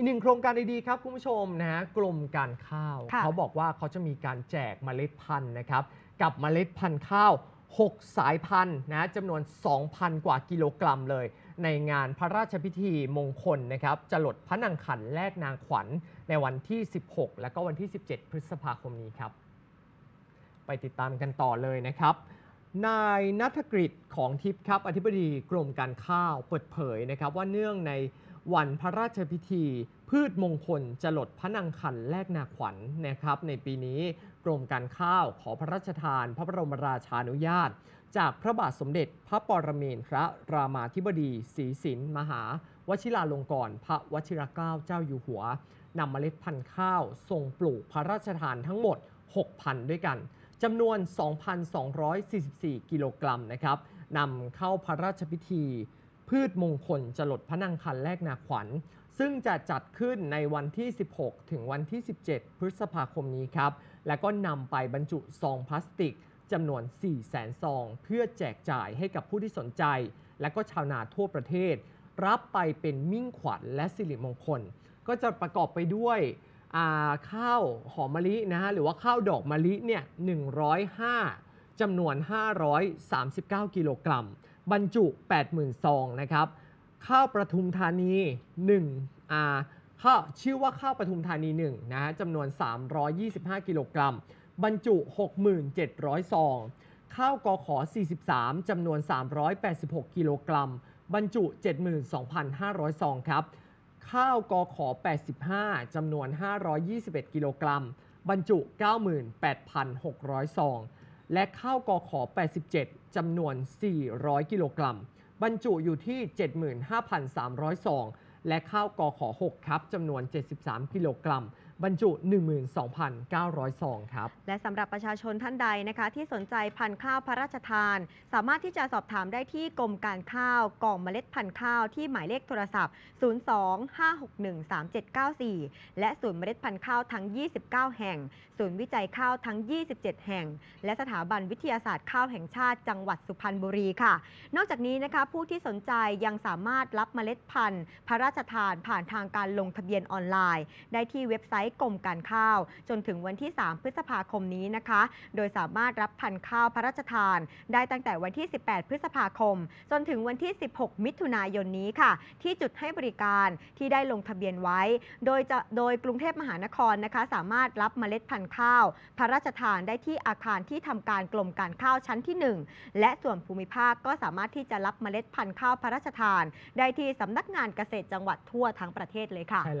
อีกหนึ่งโครงการดีๆครับคุณผู้ชมนะฮะกรมการข้าว ค่ะ เขาบอกว่าเขาจะมีการแจกเมล็ดพันธุ์นะครับ กับเมล็ดพันธุ์ข้าว 6 สายพันธุ์นะจำนวน 2,000 กว่ากิโลกรัมเลย ในงานพระราชพิธีมงคลนะครับจะหลดพระนางขันแลกนางขวัญในวันที่ 16 และก็วันที่ 17 พฤษภาคมนี้ครับ ไปติดตามกันต่อเลยนะครับ นายนัฐกฤษของทิพย์ครับ อธิบดีกรมการข้าวเปิดเผยนะครับ ว่าเนื่องใน วันพระราชพิธี พืชมงคลจะหลดพระนางขันแลกนาขวัญนะครับ ในปีนี้กรมการข้าวขอพระราชทาน พระบรมราชานุญาต จากพระบาทสมเด็จพระปรเมนทรรามาธิบดีศรีสินมหา วชิราลงกรณ์พระวชิรเกล้าเจ้าอยู่หัวนำเมล็ดพันธุ์ข้าวส่งปลูกพระราชทานทั้งหมด 6,000 ด้วยกันจำนวน 2,244 กิโลกรัมนะครับนำเข้าพระราชพิธี พืชมงคลจรดพระนางคันแรกนาขวัญ ซึ่งจะจัดขึ้นในวันที่ 16 ถึงวันที่ 17 พฤษภาคมนี้ครับ แล้วก็นำไปบรรจุซองพลาสติกจำนวน 4 0 0แสนซอง เพื่อแจกจ่ายให้กับผู้ที่สนใจ และก็ชาวนาทั่วประเทศ รับไปเป็นมิ่งขวัญและสิริมงคล ก็จะประกอบไปด้วยข้าวหอมมะลินะฮะหรือว่าข้าวดอกมะลิเนี่ย105จำนวน 539 กิโลกรัม บรรจุ 80,000ซองนะครับ ข้าวประทุมธานี1อ่าข้าวชื่อว่าข้าวประทุมธานี1นะฮะจำนวน 325 กิโลกรัม บรรจุ 6,700 ซอง ข้าวกอขอ 43 จำนวน 386 กิโลกรัม บรรจุ 72,500 ซองครับ ข้าวกอขอ 85 จำนวน 521 กิโลกรัม บรรจุ 98,600 ซอง และข้าวกอขอ 87 จำนวน 400 กิโลกรัม บรรจุอยู่ที่ 75,302 และข้าวกอขอ 6 ครับจำนวน 73 กิโลกรัม บรรจุ 12,900ซองครับ และสำหรับประชาชนท่านใดนะคะ ที่สนใจพันธุ์ข้าวพระราชทาน สามารถที่จะสอบถามได้ที่กรมการข้าวกล่องเมล็ดพันธุ์ข้าวที่หมายเลขโทรศัพท์ 02-561-3794 และศูนย์เมล็ดพันธุ์ข้าวทั้ง 29 แห่ง ศูนย์วิจัยข้าวทั้ง 27 แห่ง และสถาบันวิทยาศาสตร์ข้าวแห่งชาติจังหวัดสุพรรณบุรีค่ะ นอกจากนี้นะคะผู้ที่สนใจยังสามารถรับเมล็ดพันธุ์ พระราชทานผ่านทางการลงทะเบียนออนไลน์ ได้ที่เว็บไซต์กรมการข้าว จนถึงวันที่ 3 พฤษภาคมนี้นะคะ โดยสามารถรับพันธุ์ข้าวพระราชทาน ได้ตั้งแต่วันที่ 18 พฤษภาคม จนถึงวันที่ 16 มิถุนายนนี้ค่ะ ที่จุดให้บริการที่ได้ลงทะเบียนไว้ โดยจะโดยกรุงเทพมหานครนะคะ สามารถรับเมล็ดพันธุ์ข้าว พระราชทานได้ที่อาคารที่ทำการกรมการข้าวชั้นที่ 1 และส่วนภูมิภาคก็สามารถที่จะรับเมล็ดพันธุ์ข้าวพระราชทาน ได้ที่สำนักงานเกษตรจังหวัดทั่วทั้งประเทศเลยค่ะใช่แล้ว